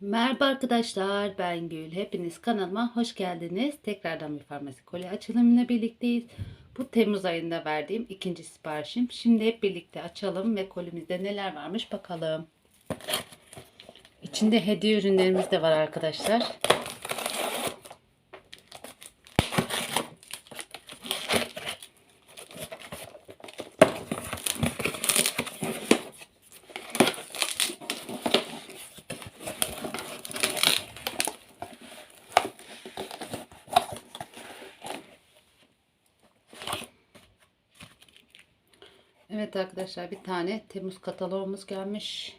Merhaba arkadaşlar ben Gül. Hepiniz kanalıma hoş geldiniz. Tekrardan bir farmasi kolye açılımıyla birlikteyiz. Bu Temmuz ayında verdiğim ikinci siparişim. Şimdi hep birlikte açalım ve kolimizde neler varmış bakalım. İçinde hediye ürünlerimiz de var arkadaşlar. Evet arkadaşlar bir tane Temmuz kataloğumuz gelmiş.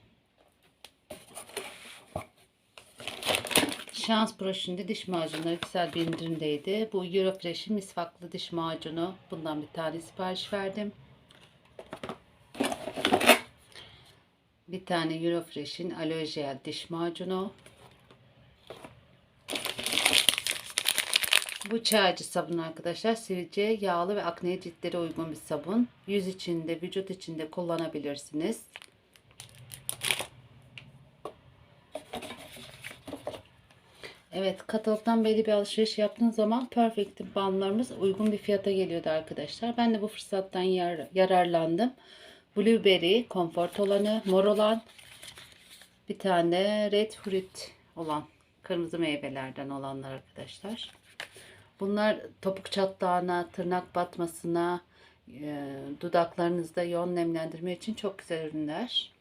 Şans broşünde diş macunları güzel bir indirimdeydi. Bu Eurofresh'in misvaklı diş macunu. Bundan bir tane sipariş verdim. Bir tane Eurofresh'in aloe diş macunu. Bu çaycı sabun arkadaşlar. Sivilce, yağlı ve akneye ciltlere uygun bir sabun. Yüz içinde, vücut içinde kullanabilirsiniz. Evet katalogdan belli bir alışveriş yaptığınız zaman Perfect balmlarımız uygun bir fiyata geliyordu arkadaşlar. Ben de bu fırsattan yar, yararlandım. Blueberry, konfort olanı, mor olan, bir tane red fruit olan, kırmızı meyvelerden olanlar arkadaşlar. Bunlar topuk çatlağına, tırnak batmasına, e, dudaklarınızda yoğun nemlendirme için çok güzel ürünler.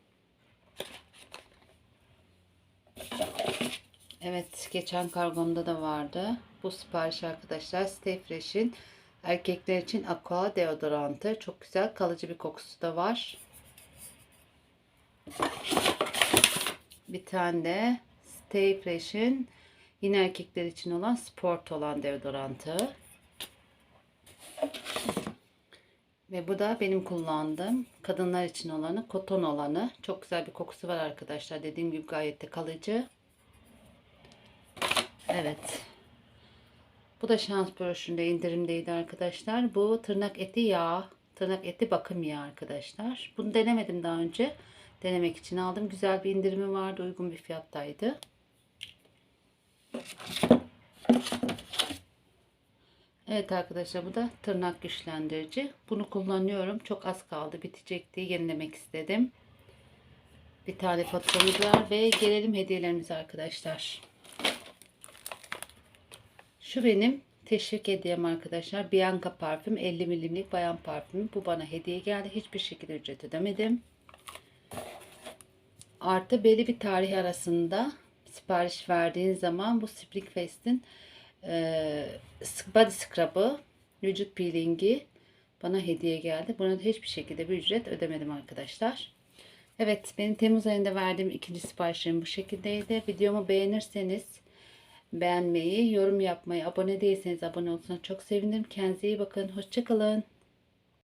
Evet, geçen kargomda da vardı. Bu sipariş arkadaşlar Stay Fresh'in erkekler için aqua deodorantı. Çok güzel, kalıcı bir kokusu da var. Bir tane de Stay Fresh'in Yine erkekler için olan sport olan deodorantı. Ve bu da benim kullandığım kadınlar için olanı, koton olanı. Çok güzel bir kokusu var arkadaşlar. Dediğim gibi gayet de kalıcı. Evet. Bu da şans broşüründe indirimdeydi arkadaşlar. Bu tırnak eti yağı, tırnak eti bakım yağı arkadaşlar. Bunu denemedim daha önce. Denemek için aldım. Güzel bir indirimi vardı. Uygun bir fiyattaydı. Evet arkadaşlar bu da tırnak güçlendirici. Bunu kullanıyorum. Çok az kaldı. Bitecekti. Yenilemek istedim. Bir tane faturamız var ve gelelim hediyelerimize arkadaşlar. Şu benim teşvik hediyem arkadaşlar. Bianca parfüm 50 milimlik bayan parfümü. Bu bana hediye geldi. Hiçbir şekilde ücret ödemedim. Artı belli bir tarih arasında sipariş verdiğin zaman bu Spring Fest'in e, body scrub'ı, vücut peelingi bana hediye geldi. Buna da hiçbir şekilde bir ücret ödemedim arkadaşlar. Evet benim Temmuz ayında verdiğim ikinci siparişim bu şekildeydi. Videomu beğenirseniz beğenmeyi, yorum yapmayı, abone değilseniz abone olursanız çok sevinirim. Kendinize iyi bakın. Hoşçakalın.